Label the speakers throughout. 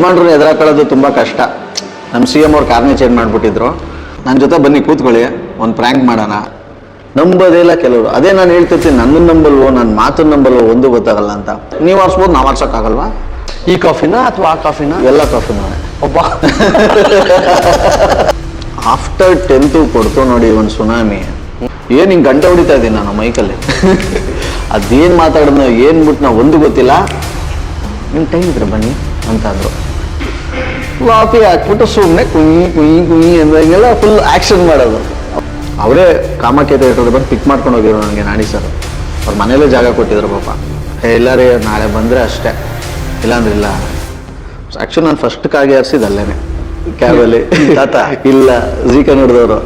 Speaker 1: ಯಜಮಾನ್ರನ್ನ ಎದುರಾಕೊಳ್ಳೋದು ತುಂಬ ಕಷ್ಟ. ನಮ್ಮ ಸಿ ಎಂ ಅವ್ರು ಕಾರ್ನೇ ಚೇಂಜ್ ಮಾಡಿಬಿಟ್ಟಿದ್ರು. ನನ್ನ ಜೊತೆ ಬನ್ನಿ ಕೂತ್ಕೊಳ್ಳಿ ಒಂದು ಪ್ರ್ಯಾಂಕ್ ಮಾಡೋಣ. ನಂಬೋದೇ ಇಲ್ಲ ಕೆಲವರು. ಅದೇ ನಾನು ಹೇಳ್ತಿರ್ತೀನಿ ನನ್ನ ನಂಬಲ್ವೋ ನನ್ನ ಮಾತನ್ನ ನಂಬಲ್ವೋ ಒಂದು ಗೊತ್ತಾಗಲ್ಲ ಅಂತ. ನೀವು ಆರಿಸ್ಬೋದು ನಾವು ಆರ್ಸೋಕ್ಕಾಗಲ್ವಾ
Speaker 2: ಈ ಕಾಫಿನ ಅಥವಾ ಆ ಕಾಫಿನ
Speaker 1: ಎಲ್ಲ ಕಾಫಿನ
Speaker 2: ಒಬ್ಬ.
Speaker 1: ಆಫ್ಟರ್ ಟೆಂತು ಕೊಡ್ತು ನೋಡಿ ಒಂದು ಸುನಾಮಿ ಏನು ಹಿಂಗೆ ಗಂಟೆ ಹೊಡಿತಾ ಇದ್ದೀನಿ ನಾನು ಮೈಕಲ್ಲಿ? ಅದೇನು ಮಾತಾಡಿದ್ನೋ ಏನು ಬಿಟ್ಟು ನಾವು ಒಂದು ಗೊತ್ತಿಲ್ಲ. ನಿಮ್ಮ ಟೈಮ್ ಇದ್ರೆ ಬನ್ನಿ ಅಂತ ಅಂದರು ಕಾಫಿ ಹಾಕ್ಬಿಟ್ಟು ಸುಮ್ಮನೆ ಕುಯ್ ಕುಯ್ ಕುಯ್ ಅಂದಂಗೆಲ್ಲ ಫುಲ್ ಆ್ಯಕ್ಷನ್ ಮಾಡೋದು. ಅವರೇ ಕಾಮಾಖ್ಯ ಥಿಯೇಟ್ರಲ್ಲಿ ಬಂದು ಪಿಕ್ ಮಾಡ್ಕೊಂಡು ಹೋಗಿರೋ ನನಗೆ ನಾಣಿ ಸರ್. ಅವ್ರ ಮನೇಲೇ ಜಾಗ ಕೊಟ್ಟಿದ್ರು ಪಾಪ. ಏ ಇಲ್ಲ ರೀ ನಾಳೆ ಬಂದರೆ ಅಷ್ಟೇ. ಇಲ್ಲಾಂದ್ರೆ ಇಲ್ಲ. ಆ್ಯಕ್ಚುಲಿ ನಾನು ಫಸ್ಟ್ ಕಾಗೆ ಹರಿಸಿದ್ದು ಅಲ್ಲೇನೆ ಕ್ಯಾಬಲ್ಲಿ ತಾತ. ಇಲ್ಲ ಜೀಕ ನೋಡಿದವರು.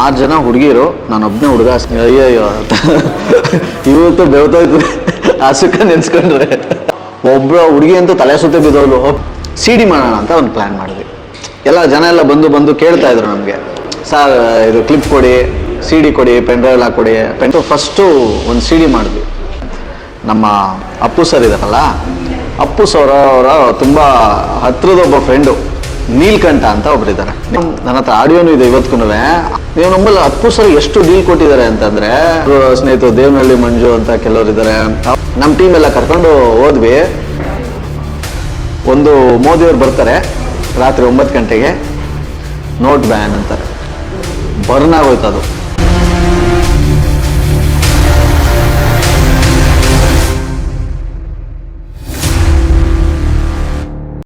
Speaker 1: ಆರು ಜನ ಹುಡುಗಿರು ನಾನೊಬ್ಬನೇ ಹುಡುಗ ಅಯ್ಯಯ್ಯೋ. ಇವತ್ತು ಬೆವ್ತೋಯ್ತು. ಆ ಸುಖ ನೆನ್ಸ್ಕೊಂಡ್ರೆ. ಒಬ್ಬ ಹುಡುಗಿ ಅಂತೂ ತಲೆ ಸುತ್ತ ಬಿದ್ದವಳು ಸಿ ಡಿ ಮಾಡೋಣ ಅಂತ ಒಂದು ಪ್ಲ್ಯಾನ್ ಮಾಡಿದ್ವಿ. ಎಲ್ಲ ಜನ ಎಲ್ಲ ಬಂದು ಬಂದು ಕೇಳ್ತಾ ಇದ್ರು ನಮಗೆ. ಸರ್, ಇದು ಕ್ಲಿಪ್ ಕೊಡಿ ಸಿ ಡಿ ಕೊಡಿ ಪೆನ್ ಡ್ರೈವ್ ಕೊಡಿ. ಪೆನ್ ಫಸ್ಟು ಒಂದು ಸಿ ಡಿ ಮಾಡಿದ್ವಿ. ನಮ್ಮ ಅಪ್ಪು ಸರ್ ಇದಾರಲ್ಲ, ಅಪ್ಪು ಸರ್ ಅವರ ತುಂಬ ಹತ್ರದ ಒಬ್ಬ ಫ್ರೆಂಡು ನೀಲ್ಕಂಠ ಅಂತ ಒಬ್ಬರಿದ್ದಾರೆ ನನ್ನ ಹತ್ರ ಆಡಿಯೋನು ಇದೆ ಇವತ್ತಿಗೂ ನೀವು ನಮ್ಮಲ್ಲಿ ಅಪ್ಪು ಸರ್ ಎಷ್ಟು ಡೀಲ್ ಕೊಟ್ಟಿದ್ದಾರೆ ಅಂತಂದ್ರೆ, ಸ್ನೇಹಿತರು, ದೇವನಹಳ್ಳಿ ಮಂಜು ಅಂತ ಕೆಲವರು ಇದ್ದಾರೆ ನಮ್ಮ ಟೀಮ್ ಎಲ್ಲ ಕರ್ಕೊಂಡು ಹೋದ್ವಿ. ಒಂದು ಮೋದಿಯವರು ಬರ್ತಾರೆ ರಾತ್ರಿ ಒಂಬತ್ತು ಗಂಟೆಗೆ. ನೋಟ್ ಬ್ಯಾನ್ ಅಂತಾರೆ. ಬರ್ನ್ ಆಗೋಯ್ತು ಅದು.